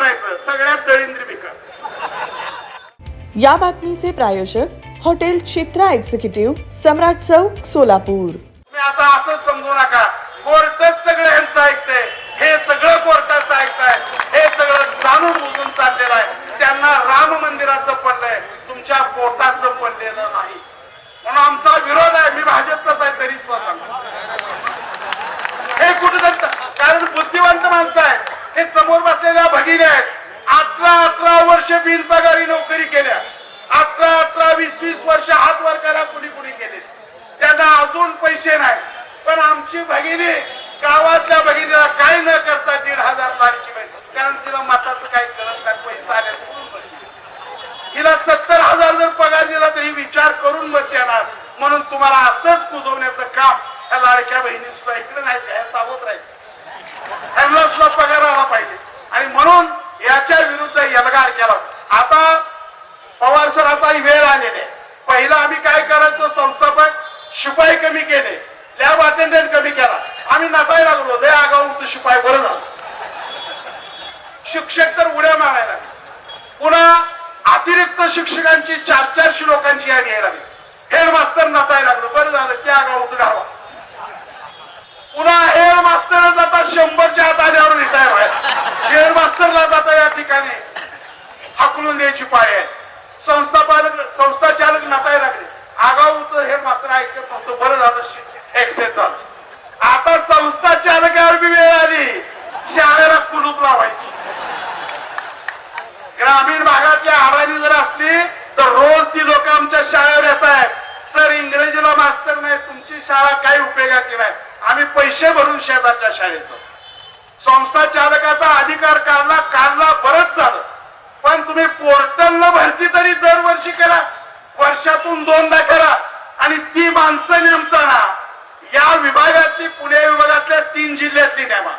म्हणायचं सगळ्यात दळिंद्री या बातमीचे प्रायोजक हॉटेल चित्रा एक्झिक्युटिव्ह सम्राट चौक सोलापूर. आता असं समजू नका. कोर्टच सगळं यांचं ऐकतंय. हे सगळं कोर्टाचं ऐकताय. हे सगळं जाणून बुजून चाललेलं आहे त्यांना राम मंदिराचं पडलंय तुमच्या पोटाचं पडलेलं नाही म्हणून आमचा विरोध आहे मी भाजपचाच आहे तरी सुद्धा सांगतो. हे कुठं कारण बुद्धिवंत माणसं आहे हे समोर दिल्यात अठरा अठरा वर्ष बिनपगारी नोकरी केल्या. अठरा अठरा वीस वीस वर्ष हात वर्गाला कुणी कुणी केले. त्यांना अजून पैसे नाही. पण आमची भगिनी गावातल्या भगिनीला काय न करता दीड हजार लाडकी कारण तिला मताचं काही गरज नाही पैसा आल्यास तिला सत्तर हजार जर पगार दिला तरी विचार करून मत देणार म्हणून तुम्हाला असंच कुजवण्याचं काम या लाडक्या बहिणी सुद्धा इकडे नाही त्या सावध राहायचं त्यांना सुद्धा पगार आला पाहिजे आणि म्हणून याच्या विरुद्ध यलगार केला. आता पवार सर आता वेळ आलेली आहे. पहिला आम्ही काय करायचो संस्थापक शिपाई कमी केले लॅब अटेंडंट कमी केला. आम्ही नसाय लागलो लय आगाऊ होतं शिपाई बरं झालं. शिक्षक तर उड्या मारायला लागले. पुन्हा अतिरिक्त शिक्षकांची चार चारशे लोकांची यादी यायला लागली. हेडमास्तर नसाय लागलो बरं झालं त्या आगाऊ होतं गावा पुन्हा हेड मास्टर जाता शंभरच्या आत आल्यावर रिटायर व्हायला हेड मास्टरला जाता या ठिकाणी हाकलून द्यायची पाळी आहे संस्थापालक संस्था चालक नसायला लागले आगाऊ होतं हेड मास्टर ऐकत नव्हतं बरं झालं एक्सेस झालं आता संस्था चालकावर बी वेळ आली शाळेला कुलूप लावायची ग्रामीण भागातल्या अडाणी जर असली तर रोज ती लोक आमच्या शाळेवर येत सर इंग्रजीला मास्तर नाही तुमची शाळा काही उपयोगाची नाही. आम्ही पैसे भरून शेजारच्या शाळेत संस्था चालकाचा अधिकार काढला काढला बरंच झालं. पण तुम्ही पोर्टलला भरती तरी दरवर्षी करा. वर्षातून दोनदा करा. आणि ती माणसं नेमताना या विभागातली पुणे विभागातल्या तीन जिल्ह्यातली नेमा.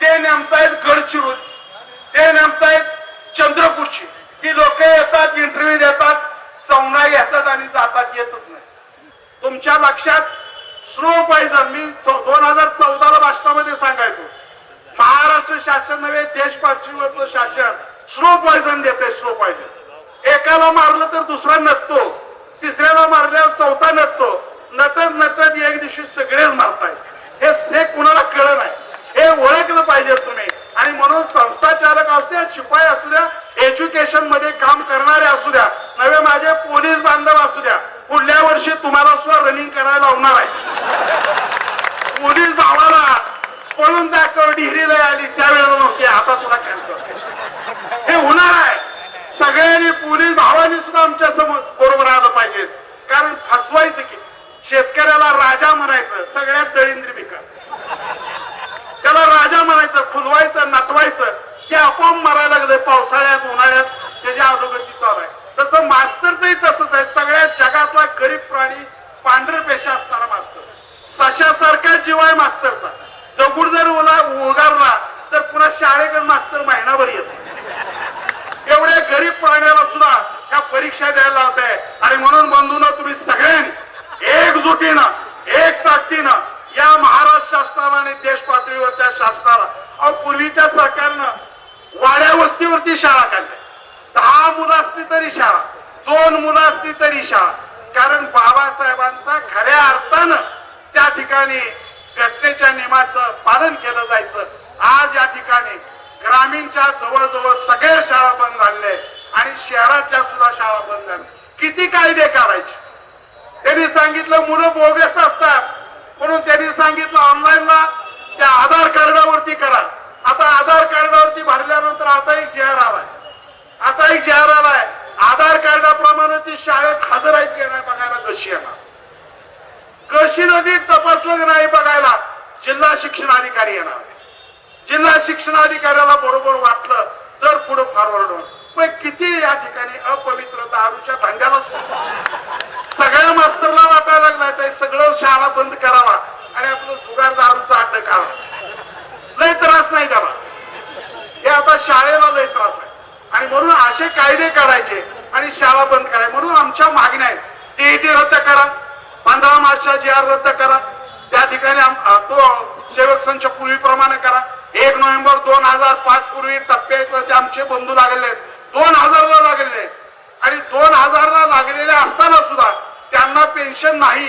ते नेमतायत गडचिरोली. ते नेमतायत चंद्रपूरची. ती लोक येतात इंटरव्ह्यू घेतात आणि येतच नाही. तुमच्या लक्षात स्लो पाहिजे मी दोन हजार चौदाला भाषणामध्ये सांगायचो. महाराष्ट्र शासन नव्हे देश पातळीवरचं शासन. स्लो पॉयझन देते स्लो पॉयझन एकाला मारलं तर दुसरा नटतो. तिसऱ्याला मारल्यावर चौथा नटतो. नटत नटत एक दिवशी सगळेच मारतायत. हे हे कुणाला कळलं नाही. हे ओळखलं पाहिजे तुम्ही. आणि म्हणून संस्थाचालक असू द्या शिपाई असू द्या एज्युकेशनमध्ये काम करणारे असू द्या नव्हे माझे पोलीस बांधव असू द्या. पुढल्या वर्षी तुम्हाला स्व रनिंग करायला लावणार आहे. पोलीस भावाला पळून दाखव डिहरीला आली. त्यावेळेला नव्हती आता तुला कॅन्सर हे होणार आहे. सगळ्यांनी पोलीस भावानी सुद्धा आमच्यासमोर बरोबर आलं पाहिजे. कारण फसवायचं की शेतकऱ्याला राजा म्हणायचं सगळ्यात दळिंद्री भिकार. त्याला राजा म्हणायचं खुलवायचं नटवायचं ते आपोआप मरायला लागले. पावसाळ्यात उन्हाळ्यात त्याच्या अधोगती चालू मास्तरचंही तसंच आहे. सगळ्या जगातला गरीब प्राणी पांढरे पेशा असणारा मास्तर. सशासारखा जीव मास्तरचा. जर ओला उगारला तर पुन्हा शाळेकडे मास्तर महिनाभर येत. एवढ्या गरीब प्राण्याला सुद्धा ह्या परीक्षा द्यायला होत आहे आणि म्हणून बंधून तुम्ही सगळ्यांनी एकजुटीनं एक ताकदीनं या महाराष्ट्र शासनाला आणि देश पातळीवरच्या शासनाला अहो पूर्वीच्या सरकारनं वाड्या वस्तीवरती शाळा काढल्या. दहा मुलं असली तरी शाळा. दोन मुलं असली तरी शाळा कारण बाबासाहेबांचा खऱ्या अर्थानं त्या ठिकाणी घटनेच्या नियमाचं पालन केलं जायचं. आज या ठिकाणी ग्रामीणच्या जवळजवळ सगळ्या शाळा बंद झालेल्या आहेत आणि शहराच्या सुद्धा शाळा बंद झाल्या. किती कायदे करायचे? त्यांनी सांगितलं मुलं बोगस असतात. म्हणून त्यांनी सांगितलं ऑनलाईनला त्या आधार कार्डावरती करा. आता आधार कार्डावरती भरल्यानंतर आता एक जाहीर आलाय. आता एक जाहीर आलाय. आधार कार्ड ती शाळेत हजर आहेत की नाही बघायला कशी येणार. कशी नदी तपासलं नाही बघायला जिल्हा शिक्षणाधिकारी येणार. जिल्हा शिक्षणाधिकाऱ्याला बरोबर वाटलं तर पुढे फॉरवर्ड होईल. पण किती या ठिकाणी अपवित्र दारूच्या धंद्यालाच सगळ्या मास्तरला वाटायला लागला ते सगळं शाळा बंद करावा आणि आपलं जुगार दारूचा अड्ड काढा लय त्रास नाही त्याला. हे आता शाळेला लय त्रास आहे. आणि म्हणून असे कायदे काढायचे आणि शाळा बंद करायची म्हणून आमच्या मागण्या आहेत. टीईटी रद्द करा. पंधरा मार्चचा जी आर रद्द करा. त्या ठिकाणी तो सेवक संच पूर्वीप्रमाणे करा. एक नोव्हेंबर दोन हजार पाच पूर्वी टप्प्याचे आमचे बंधू लागलेले आहेत. दोन हजारला लागलेले आणि दोन हजारला लागलेले असताना सुद्धा त्यांना पेन्शन नाही.